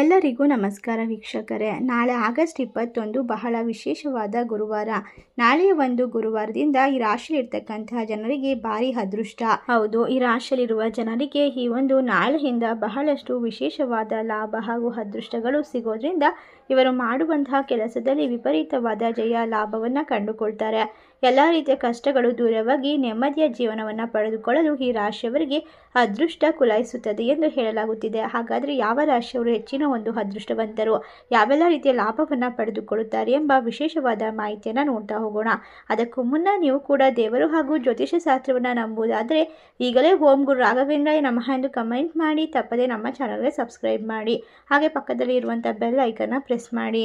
ಎಲ್ಲರಿಗೂ ನಮಸ್ಕಾರ ವೀಕ್ಷಕರೇ. ನಾಳೆ ಆಗಸ್ಟ್ ಇಪ್ಪತ್ತೊಂದು ಬಹಳ ವಿಶೇಷವಾದ ಗುರುವಾರ. ನಾಳೆಯ ಒಂದು ಗುರುವಾರದಿಂದ ಈ ರಾಶಿಯಲ್ಲಿರ್ತಕ್ಕಂತಹ ಜನರಿಗೆ ಭಾರಿ ಅದೃಷ್ಟ. ಹೌದು, ಈ ರಾಶಿಯಲ್ಲಿರುವ ಜನರಿಗೆ ಈ ಒಂದು ನಾಳೆಯಿಂದ ಬಹಳಷ್ಟು ವಿಶೇಷವಾದ ಲಾಭ ಹಾಗೂ ಅದೃಷ್ಟಗಳು ಸಿಗೋದ್ರಿಂದ ಇವರು ಮಾಡುವಂತಹ ಕೆಲಸದಲ್ಲಿ ವಿಪರೀತವಾದ ಜಯ ಲಾಭವನ್ನು ಕಂಡುಕೊಳ್ತಾರೆ. ಎಲ್ಲ ರೀತಿಯ ಕಷ್ಟಗಳು ದೂರವಾಗಿ ನೆಮ್ಮದಿಯ ಜೀವನವನ್ನು ಪಡೆದುಕೊಳ್ಳಲು ಈ ರಾಶಿಯವರಿಗೆ ಅದೃಷ್ಟ ಕುಲಾಯಿಸುತ್ತದೆ ಎಂದು ಹೇಳಲಾಗುತ್ತಿದೆ. ಹಾಗಾದರೆ ಯಾವ ರಾಶಿಯವರು ಹೆಚ್ಚಿನ ಒಂದು ಅದೃಷ್ಟವಂತರು. ಯಾವೆಲ್ಲ ರೀತಿಯ ಲಾಭವನ್ನು ಪಡೆದುಕೊಳ್ಳುತ್ತಾರೆ ಎಂಬ ವಿಶೇಷವಾದ ಮಾಹಿತಿಯನ್ನು ನೋಡ್ತಾ ಹೋಗೋಣ. ಅದಕ್ಕೂ ಮುನ್ನ ನೀವು ಕೂಡ ದೇವರು ಹಾಗೂ ಜ್ಯೋತಿಷ ಶಾಸ್ತ್ರವನ್ನು ನಂಬುವುದಾದರೆ ಈಗಲೇ ಓಂ ಗುರು ರಾಘವೇಂದ್ರಯ ನಮಃ ಎಂದು ಕಮೆಂಟ್ ಮಾಡಿ, ತಪ್ಪದೇ ನಮ್ಮ ಚಾನಲ್ಗೆ ಸಬ್ಸ್ಕ್ರೈಬ್ ಮಾಡಿ. ಹಾಗೆ ಪಕ್ಕದಲ್ಲಿ ಇರುವಂಥ ಬೆಲ್ ಐಕನ್ನ ಪ್ರೆಸ್ ಮಾಡಿ.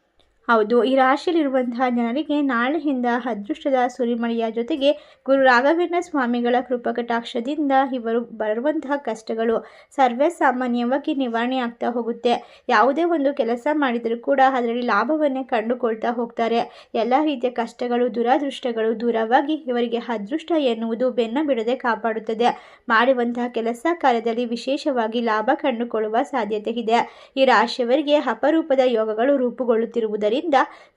ಹೌದು, ಈ ರಾಶಿಯಲ್ಲಿರುವಂತಹ ಜನರಿಗೆ ನಾಳೆಯಿಂದ ಅದೃಷ್ಟದ ಸುರಿಮಳೆಯ ಜೊತೆಗೆ ಗುರು ರಾಘವೇಂದ್ರ ಸ್ವಾಮಿಗಳ ಕೃಪಕಟಾಕ್ಷದಿಂದ ಇವರು ಬರುವಂತಹ ಕಷ್ಟಗಳು ಸರ್ವೇ ಸಾಮಾನ್ಯವಾಗಿ ನಿವಾರಣೆ ಆಗ್ತಾ ಹೋಗುತ್ತೆ. ಯಾವುದೇ ಒಂದು ಕೆಲಸ ಮಾಡಿದರೂ ಕೂಡ ಅದರಲ್ಲಿ ಲಾಭವನ್ನೇ ಕಂಡುಕೊಳ್ತಾ ಹೋಗ್ತಾರೆ. ಎಲ್ಲ ರೀತಿಯ ಕಷ್ಟಗಳು, ದುರಾದೃಷ್ಟಗಳು ದೂರವಾಗಿ ಇವರಿಗೆ ಅದೃಷ್ಟ ಎನ್ನುವುದು ಬೆನ್ನ ಬಿಡದೆ ಕಾಪಾಡುತ್ತದೆ. ಮಾಡುವಂತಹ ಕೆಲಸ ಕಾರ್ಯದಲ್ಲಿ ವಿಶೇಷವಾಗಿ ಲಾಭ ಕಂಡುಕೊಳ್ಳುವ ಸಾಧ್ಯತೆ ಇದೆ. ಈ ರಾಶಿಯವರಿಗೆ ಅಪರೂಪದ ಯೋಗಗಳು ರೂಪುಗೊಳ್ಳುತ್ತಿರುವುದರಿಂದ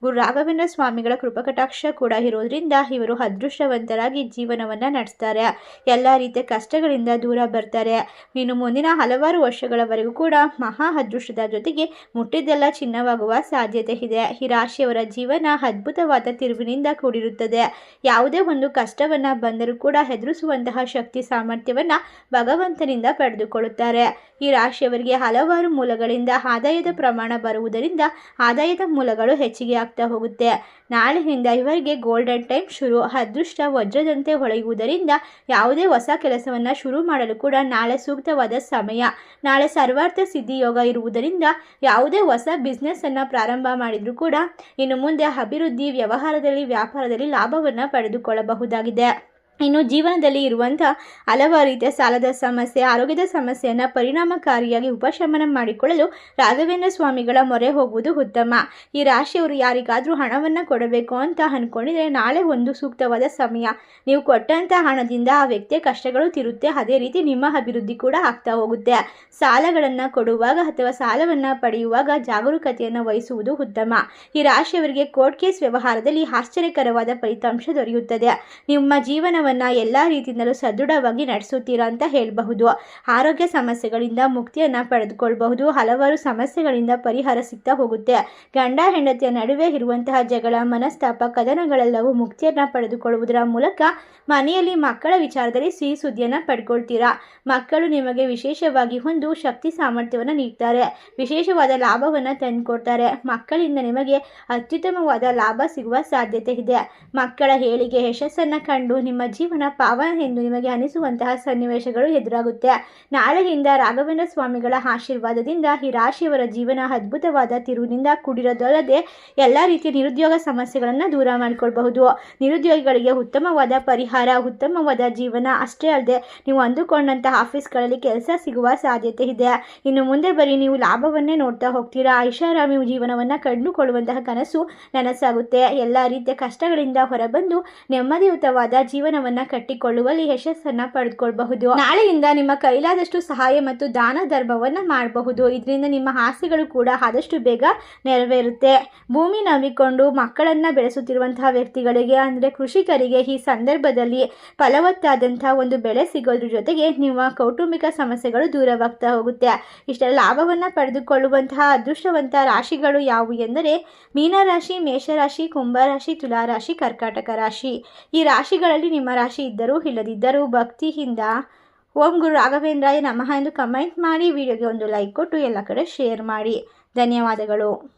ಗುರು ರಾಘವೇಂದ್ರ ಸ್ವಾಮಿಗಳ ಕೃಪಕಟಾಕ್ಷ ಕೂಡ ಇರೋದ್ರಿಂದ ಇವರು ಅದೃಷ್ಟವಂತರಾಗಿ ಜೀವನವನ್ನು ನಡೆಸ್ತಾರೆ. ಎಲ್ಲ ರೀತಿಯ ಕಷ್ಟಗಳಿಂದ ದೂರ ಬರ್ತಾರೆ. ಇನ್ನು ಮುಂದಿನ ಹಲವಾರು ವರ್ಷಗಳವರೆಗೂ ಕೂಡ ಮಹಾ ಅದೃಷ್ಟದ ಜೊತೆಗೆ ಮುಟ್ಟಿದ್ದೆಲ್ಲ ಚಿನ್ನವಾಗುವ ಸಾಧ್ಯತೆ ಇದೆ. ಈ ರಾಶಿಯವರ ಜೀವನ ಅದ್ಭುತವಾದ ತಿರುವಿನಿಂದ ಕೂಡಿರುತ್ತದೆ. ಯಾವುದೇ ಒಂದು ಕಷ್ಟವನ್ನು ಬಂದರೂ ಕೂಡ ಹೆದರಿಸುವಂತಹ ಶಕ್ತಿ ಸಾಮರ್ಥ್ಯವನ್ನು ಭಗವಂತನಿಂದ ಪಡೆದುಕೊಳ್ಳುತ್ತಾರೆ. ಈ ರಾಶಿಯವರಿಗೆ ಹಲವಾರು ಮೂಲಗಳಿಂದ ಆದಾಯದ ಪ್ರಮಾಣ ಬರುವುದರಿಂದ ಆದಾಯದ ಮೂಲಗಳು ಹೆಚ್ಚಿಗೆ ಆಗ್ತಾ ಹೋಗುತ್ತೆ. ನಾಳೆಯಿಂದ ಇವರಿಗೆ ಗೋಲ್ಡನ್ ಟೈಮ್ ಶುರು. ಅದೃಷ್ಟ ವಜ್ರದಂತೆ ಹೊಳೆಯುವುದರಿಂದ ಯಾವುದೇ ಹೊಸ ಕೆಲಸವನ್ನು ಶುರು ಮಾಡಲು ಕೂಡ ನಾಳೆ ಸೂಕ್ತವಾದ ಸಮಯ. ನಾಳೆ ಸರ್ವಾರ್ಥ ಸಿದ್ಧಿಯೋಗ ಇರುವುದರಿಂದ ಯಾವುದೇ ಹೊಸ ಬಿಸ್ನೆಸ್ಸನ್ನು ಪ್ರಾರಂಭ ಮಾಡಿದರೂ ಕೂಡ ಇನ್ನು ಮುಂದೆ ಅಭಿವೃದ್ಧಿ ವ್ಯವಹಾರದಲ್ಲಿ ವ್ಯಾಪಾರದಲ್ಲಿ ಲಾಭವನ್ನು ಪಡೆದುಕೊಳ್ಳಬಹುದಾಗಿದೆ. ಇನ್ನು ಜೀವನದಲ್ಲಿ ಇರುವಂಥ ಹಲವಾರು ರೀತಿಯ ಸಾಲದ ಸಮಸ್ಯೆ, ಆರೋಗ್ಯದ ಸಮಸ್ಯೆಯನ್ನು ಪರಿಣಾಮಕಾರಿಯಾಗಿ ಉಪಶಮನ ಮಾಡಿಕೊಳ್ಳಲು ರಾಘವೇಂದ್ರ ಸ್ವಾಮಿಗಳ ಮೊರೆ ಹೋಗುವುದು ಉತ್ತಮ. ಈ ರಾಶಿಯವರು ಯಾರಿಗಾದರೂ ಹಣವನ್ನು ಕೊಡಬೇಕು ಅಂತ ಅಂದ್ಕೊಂಡಿದ್ರೆ ನಾಳೆ ಒಂದು ಸೂಕ್ತವಾದ ಸಮಯ. ನೀವು ಕೊಟ್ಟಂಥ ಹಣದಿಂದ ಆ ವ್ಯಕ್ತಿಯ ಕಷ್ಟಗಳು ತಿರುತ್ತೆ, ಅದೇ ರೀತಿ ನಿಮ್ಮ ಅಭಿವೃದ್ಧಿ ಕೂಡ ಆಗ್ತಾ ಹೋಗುತ್ತೆ. ಸಾಲಗಳನ್ನು ಕೊಡುವಾಗ ಅಥವಾ ಸಾಲವನ್ನು ಪಡೆಯುವಾಗ ಜಾಗರೂಕತೆಯನ್ನು ವಹಿಸುವುದು ಉತ್ತಮ. ಈ ರಾಶಿಯವರಿಗೆ ಕೋರ್ಟ್ ಕೇಸ್ ವ್ಯವಹಾರದಲ್ಲಿ ಆಶ್ಚರ್ಯಕರವಾದ ಫಲಿತಾಂಶ ದೊರೆಯುತ್ತದೆ. ನಿಮ್ಮ ಜೀವನ ಎಲ್ಲ ರೀತಿಯಿಂದಲೂ ಸದೃಢವಾಗಿ ನಡೆಸುತ್ತೀರಾ ಅಂತ ಹೇಳಬಹುದು. ಆರೋಗ್ಯ ಸಮಸ್ಯೆಗಳಿಂದ ಮುಕ್ತಿಯನ್ನು ಪಡೆದುಕೊಳ್ಳಬಹುದು ಹಲವಾರು ಸಮಸ್ಯೆಗಳಿಂದ ಪರಿಹಾರ ಸಿಗ್ತಾ ಹೋಗುತ್ತೆ. ಗಂಡ, ಹೆಂಡತಿಯ ನಡುವೆ ಇರುವಂತಹ ಜಗಳ, ಮನಸ್ತಾಪ, ಕದನಗಳೆಲ್ಲವೂ ಮುಕ್ತಿಯನ್ನು ಪಡೆದುಕೊಳ್ಳುವುದರ ಮೂಲಕ ಮನೆಯಲ್ಲಿ ಮಕ್ಕಳ ವಿಚಾರದಲ್ಲಿ ಸಿಹಿ ಸುದ್ದಿಯನ್ನು ಪಡ್ಕೊಳ್ತೀರಾ? ಮಕ್ಕಳು ನಿಮಗೆ ವಿಶೇಷವಾಗಿ ಒಂದು ಶಕ್ತಿ ಸಾಮರ್ಥ್ಯವನ್ನು ನೀಡ್ತಾರೆ. ವಿಶೇಷವಾದ ಲಾಭವನ್ನು ತಂದುಕೊಡ್ತಾರೆ. ಮಕ್ಕಳಿಂದ ನಿಮಗೆ ಅತ್ಯುತ್ತಮವಾದ ಲಾಭ ಸಿಗುವ ಸಾಧ್ಯತೆ ಇದೆ. ಮಕ್ಕಳ ಹೇಳಿಗೆ ಯಶಸ್ಸನ್ನು ಕಂಡು ನಿಮ್ಮ ಜೀವನ ಪಾವನ ಎಂದು ನಿಮಗೆ ಅನಿಸುವಂತಹ ಸನ್ನಿವೇಶಗಳು ಎದುರಾಗುತ್ತೆ. ನಾಳೆಯಿಂದ ರಾಘವೇಂದ್ರ ಸ್ವಾಮಿಗಳ ಆಶೀರ್ವಾದದಿಂದ ಈ ರಾಶಿಯವರ ಜೀವನ ಅದ್ಭುತವಾದ ತಿರುವಿನಿಂದ ಕೂಡಿರೋದಲ್ಲದೆ ಎಲ್ಲ ರೀತಿಯ ನಿರುದ್ಯೋಗ ಸಮಸ್ಯೆಗಳನ್ನು ದೂರ ಮಾಡಿಕೊಳ್ಬಹುದು. ನಿರುದ್ಯೋಗಿಗಳಿಗೆ ಉತ್ತಮವಾದ ಪರಿಹಾರ, ಉತ್ತಮವಾದ ಜೀವನ ಅಷ್ಟೇ ಅಲ್ಲದೆ ನೀವು ಅಂದುಕೊಂಡಂತಹ ಆಫೀಸ್ಗಳಲ್ಲಿ ಕೆಲಸ ಸಿಗುವ ಸಾಧ್ಯತೆ ಇದೆ. ಇನ್ನು ಮುಂದೆ ಬರೀ ನೀವು ಲಾಭವನ್ನೇ ನೋಡ್ತಾ ಹೋಗ್ತೀರಾ? ಐಷಾರಾಮಿ ಜೀವನವನ್ನು ಕಂಡುಕೊಳ್ಳುವಂತಹ ಕನಸು ನನಸಾಗುತ್ತೆ. ಎಲ್ಲ ರೀತಿಯ ಕಷ್ಟಗಳಿಂದ ಹೊರಬಂದು ನೆಮ್ಮದಿಯುತವಾದ ಜೀವನವನ್ನು ಕಟ್ಟಿಕೊಳ್ಳುವಲ್ಲಿ ಯಶಸ್ಸನ್ನು ಪಡೆದುಕೊಳ್ಳಬಹುದು ನಾಳೆಯಿಂದ ನಿಮ್ಮ ಕೈಲಾದಷ್ಟು ಸಹಾಯ ಮತ್ತು ದಾನ ಧರ್ಮವನ್ನು ಮಾಡಬಹುದು. ಇದರಿಂದ ನಿಮ್ಮ ಆಸೆಗಳು ಕೂಡ ಆದಷ್ಟು ಬೇಗ ನೆರವೇರುತ್ತೆ. ಭೂಮಿ ನಂಬಿಕೊಂಡು ಮಕ್ಕಳನ್ನು ಬೆಳೆಸುತ್ತಿರುವಂತಹ ವ್ಯಕ್ತಿಗಳಿಗೆ, ಅಂದರೆ ಕೃಷಿಕರಿಗೆ ಈ ಸಂದರ್ಭದಲ್ಲಿ ಫಲವತ್ತಾದಂತಹ ಒಂದು ಬೆಳೆ ಸಿಗೋದ್ರ ಜೊತೆಗೆ ನಿಮ್ಮ ಕೌಟುಂಬಿಕ ಸಮಸ್ಯೆಗಳು ದೂರವಾಗ್ತಾ ಹೋಗುತ್ತೆ. ಇಷ್ಟರ ಲಾಭವನ್ನು ಪಡೆದುಕೊಳ್ಳುವಂತಹ ಅದೃಷ್ಟವಂತ ರಾಶಿಗಳು ಯಾವುವು ಎಂದರೆ, ಮೀನರಾಶಿ, ಮೇಷರಾಶಿ, ಕುಂಭರಾಶಿ, ತುಲಾರಾಶಿ, ಕರ್ಕಾಟಕ ರಾಶಿ. ಈ ರಾಶಿಗಳಲ್ಲಿ ನಿಮ್ಮ ರಾಶಿ ಇದ್ದರೂ ಇಲ್ಲದಿದ್ದರೂ ಭಕ್ತಿಯಿಂದ ಓಂ ಗುರು ರಾಘವೇಂದ್ರಾಯ ನಮಃ ಎಂದು ಕಮೆಂಟ್ ಮಾಡಿ, ವಿಡಿಯೋಗೆ ಒಂದು ಲೈಕ್ ಕೊಟ್ಟು ಎಲ್ಲ ಕಡೆ ಶೇರ್ ಮಾಡಿ. ಧನ್ಯವಾದಗಳು.